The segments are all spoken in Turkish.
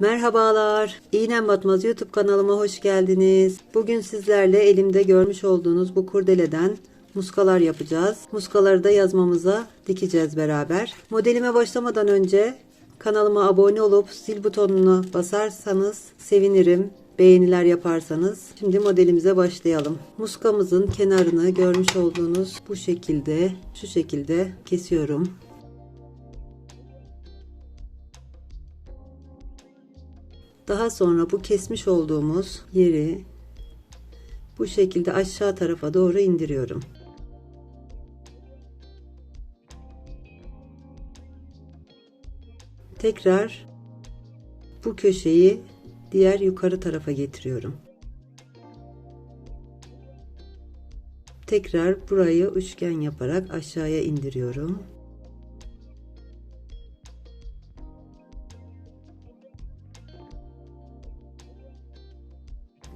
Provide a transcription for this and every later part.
Merhabalar. İğnem Batmaz YouTube kanalıma hoş geldiniz. Bugün sizlerle elimde görmüş olduğunuz bu kurdeleden muskalar yapacağız. Muskaları da yazmamıza dikeceğiz beraber. Modelime başlamadan önce kanalıma abone olup zil butonuna basarsanız sevinirim. Beğeniler yaparsanız. Şimdi modelimize başlayalım. Muskamızın kenarını görmüş olduğunuz bu şekilde, şu şekilde kesiyorum. Daha sonra bu kesmiş olduğumuz yeri bu şekilde aşağı tarafa doğru indiriyorum. Tekrar bu köşeyi diğer yukarı tarafa getiriyorum. Tekrar burayı üçgen yaparak aşağıya indiriyorum.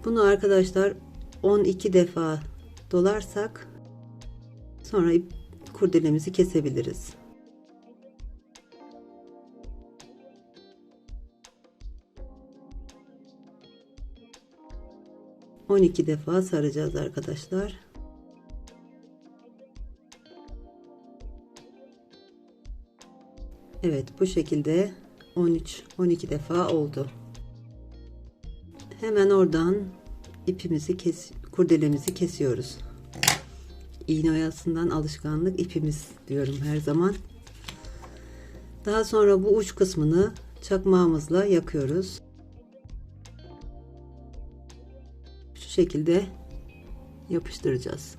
Bunu arkadaşlar 12 defa dolarsak sonra kurdelemizi kesebiliriz. On iki defa saracağız arkadaşlar. Evet bu şekilde 13 12 defa oldu. Hemen oradan ipimizi kes, kurdelemizi kesiyoruz. İğne oyasından alışkanlık ipimiz diyorum her zaman. Daha sonra bu uç kısmını çakmağımızla yakıyoruz. Şu şekilde yapıştıracağız.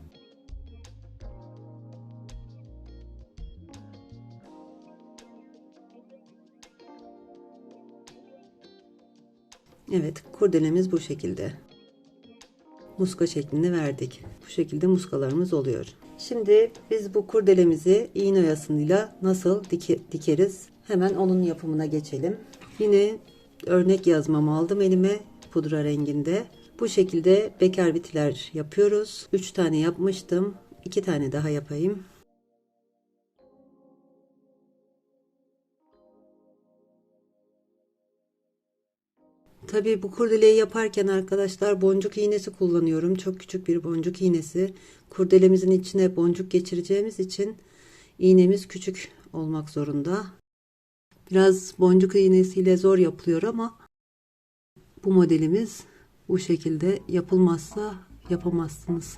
Evet, kurdelemiz bu şekilde. Muska şeklini verdik. Bu şekilde muskalarımız oluyor. Şimdi biz bu kurdelemizi iğne oyasıyla nasıl dike, dikeriz? Hemen onun yapımına geçelim. Yine örnek yazmamı aldım elime pudra renginde. Bu şekilde bekar bitiler yapıyoruz. 3 tane yapmıştım. 2 tane daha yapayım. Tabii bu kurdeleyi yaparken arkadaşlar boncuk iğnesi kullanıyorum. Çok küçük bir boncuk iğnesi. Kurdelemizin içine boncuk geçireceğimiz için iğnemiz küçük olmak zorunda. Biraz boncuk iğnesiyle zor yapılıyor ama bu modelimiz bu şekilde yapılmazsa yapamazsınız.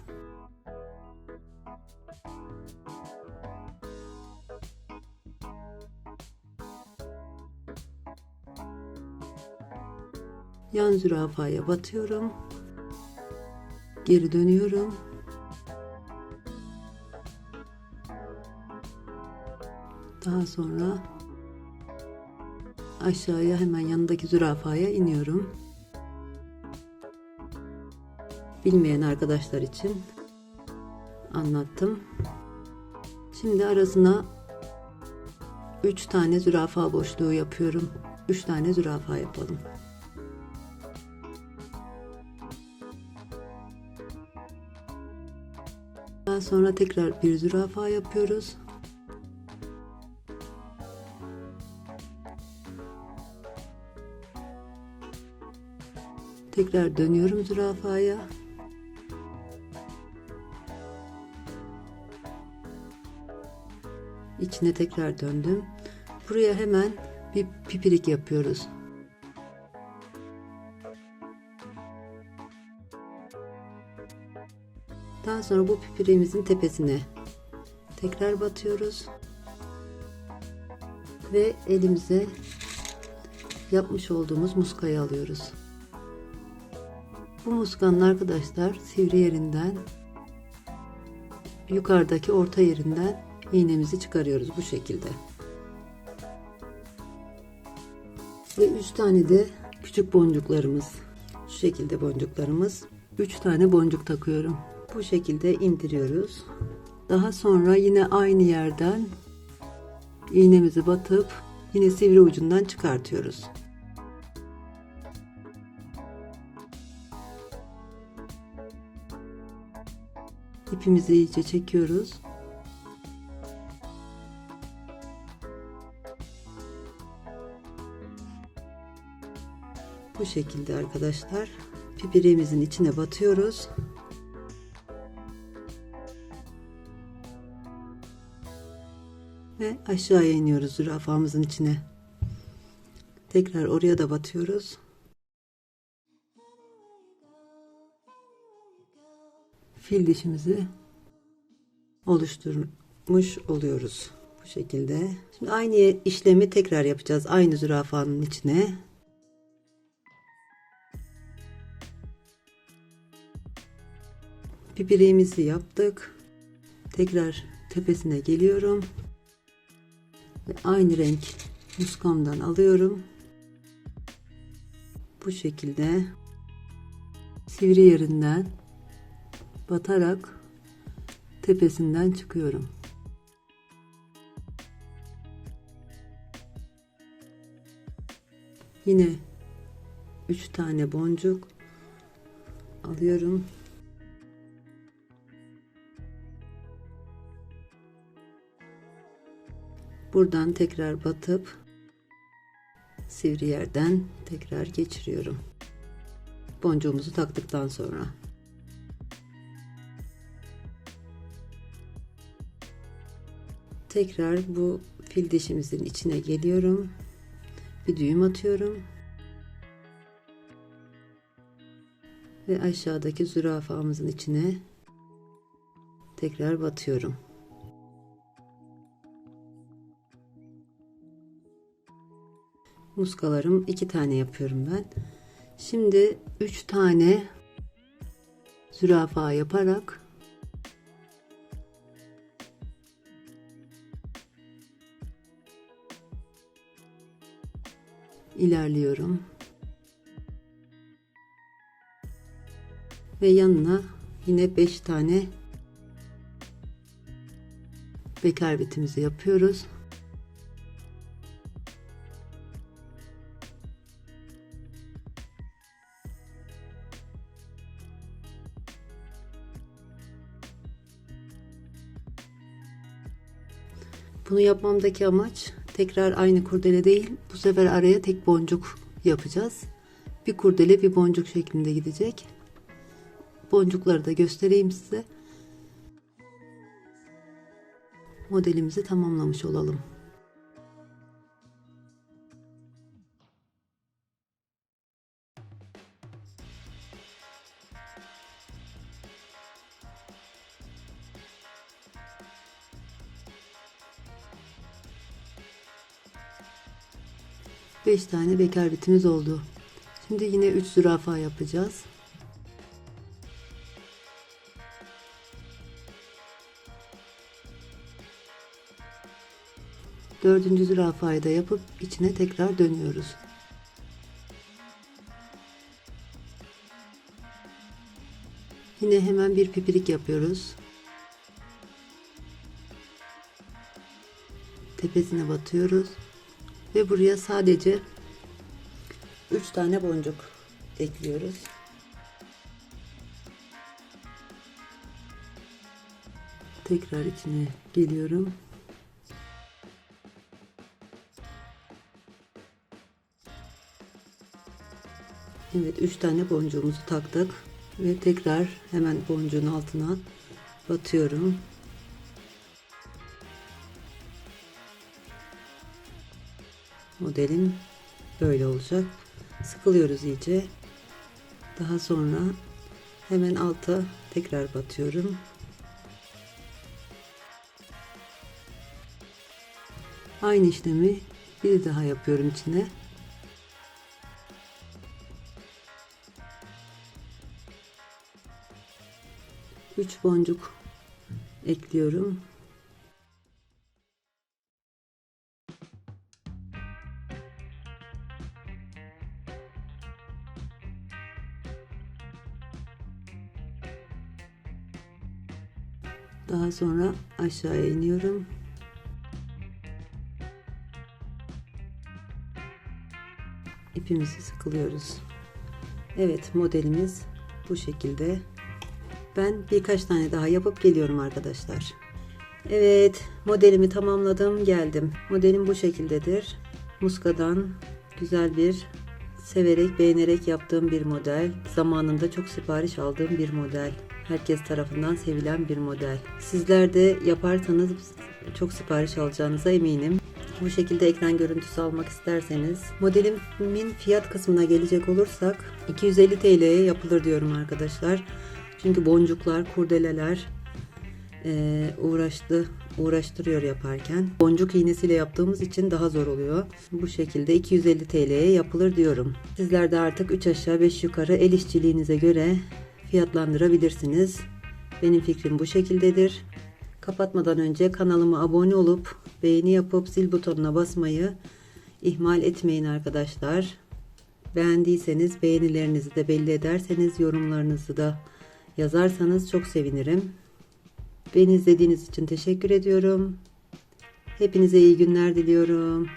Yan zürafaya batıyorum. Geri dönüyorum. Daha sonra aşağıya hemen yanındaki zürafaya iniyorum. Bilmeyen arkadaşlar için anlattım. Şimdi arasına 3 tane zürafa boşluğu yapıyorum. 3 tane zürafa yapalım. Daha sonra tekrar bir zürafa yapıyoruz. Tekrar dönüyorum zürafaya. İçine tekrar döndüm. Buraya hemen bir pipirik yapıyoruz. Sonra bu pipiriğimizin tepesine tekrar batıyoruz. Ve elimize yapmış olduğumuz muskayı alıyoruz. Bu muskanın arkadaşlar sivri yerinden yukarıdaki orta yerinden iğnemizi çıkarıyoruz bu şekilde. Ve 3 tane de küçük boncuklarımız. Şu şekilde boncuklarımız. 3 tane boncuk takıyorum. Bu şekilde indiriyoruz. Daha sonra yine aynı yerden iğnemizi batıp yine sivri ucundan çıkartıyoruz. İpimizi iyice çekiyoruz. Bu şekilde arkadaşlar. Pipiriğimizin içine batıyoruz. Ve aşağıya iniyoruz zürafamızın içine. Tekrar oraya da batıyoruz. Fil dişimizi oluşturmuş oluyoruz. Bu şekilde. Şimdi aynı işlemi tekrar yapacağız. Aynı zürafanın içine. Pipiriğimizi yaptık. Tekrar tepesine geliyorum. Ve aynı renk muskamdan alıyorum. Bu şekilde sivri yerinden batarak tepesinden çıkıyorum. Yine 3 tane boncuk alıyorum. Buradan tekrar batıp sivri yerden tekrar geçiriyorum. Boncuğumuzu taktıktan sonra. Tekrar bu fil dişimizin içine geliyorum. Bir düğüm atıyorum. Ve aşağıdaki zürafamızın içine tekrar batıyorum. Muskalarım iki tane yapıyorum ben. Şimdi üç tane zürafa yaparak ilerliyorum. Ve yanına yine 5 tane bekar bitimizi yapıyoruz. Bunu yapmamdaki amaç tekrar aynı kurdele değil bu sefer araya tek boncuk yapacağız. Bir kurdele bir boncuk şeklinde gidecek. Boncukları da göstereyim size. Modelimizi tamamlamış olalım. Beş tane bekar bitimiz oldu. Şimdi yine 3 zürafa yapacağız. Dördüncü zürafayı da yapıp içine tekrar dönüyoruz. Yine hemen bir pipirik yapıyoruz. Tepesine batıyoruz. Ve buraya sadece 3 tane boncuk ekliyoruz. Tekrar içine geliyorum. Evet 3 tane boncuğumuzu taktık ve tekrar hemen boncuğun altına batıyorum. Modelim böyle olacak. Sıkılıyoruz iyice. Daha sonra hemen alta tekrar batıyorum. Aynı işlemi bir daha yapıyorum içine. Üç boncuk ekliyorum. Daha sonra aşağıya iniyorum. İpimizi sıkılıyoruz. Evet modelimiz bu şekilde. Ben birkaç tane daha yapıp geliyorum arkadaşlar. Evet modelimi tamamladım geldim. Modelim bu şekildedir. Muskadan güzel bir Severek, beğenerek yaptığım bir model. Zamanında çok sipariş aldığım bir model. Herkes tarafından sevilen bir model. Sizler de yaparsanız çok sipariş alacağınıza eminim. Bu şekilde ekran görüntüsü almak isterseniz modelimin fiyat kısmına gelecek olursak 250 TL'ye yapılır diyorum arkadaşlar. Çünkü boncuklar, kurdeleler eee, uğraştı, uğraştırıyor yaparken. Boncuk iğnesiyle yaptığımız için daha zor oluyor. Bu şekilde 250 TL'ye yapılır diyorum. Sizler de artık 3 aşağı 5 yukarı el işçiliğinize göre fiyatlandırabilirsiniz. Benim fikrim bu şekildedir. Kapatmadan önce kanalıma abone olup beğeni yapıp zil butonuna basmayı ihmal etmeyin arkadaşlar. Beğendiyseniz beğenilerinizi de belli ederseniz yorumlarınızı da yazarsanız çok sevinirim. Beni izlediğiniz için teşekkür ediyorum. Hepinize iyi günler diliyorum.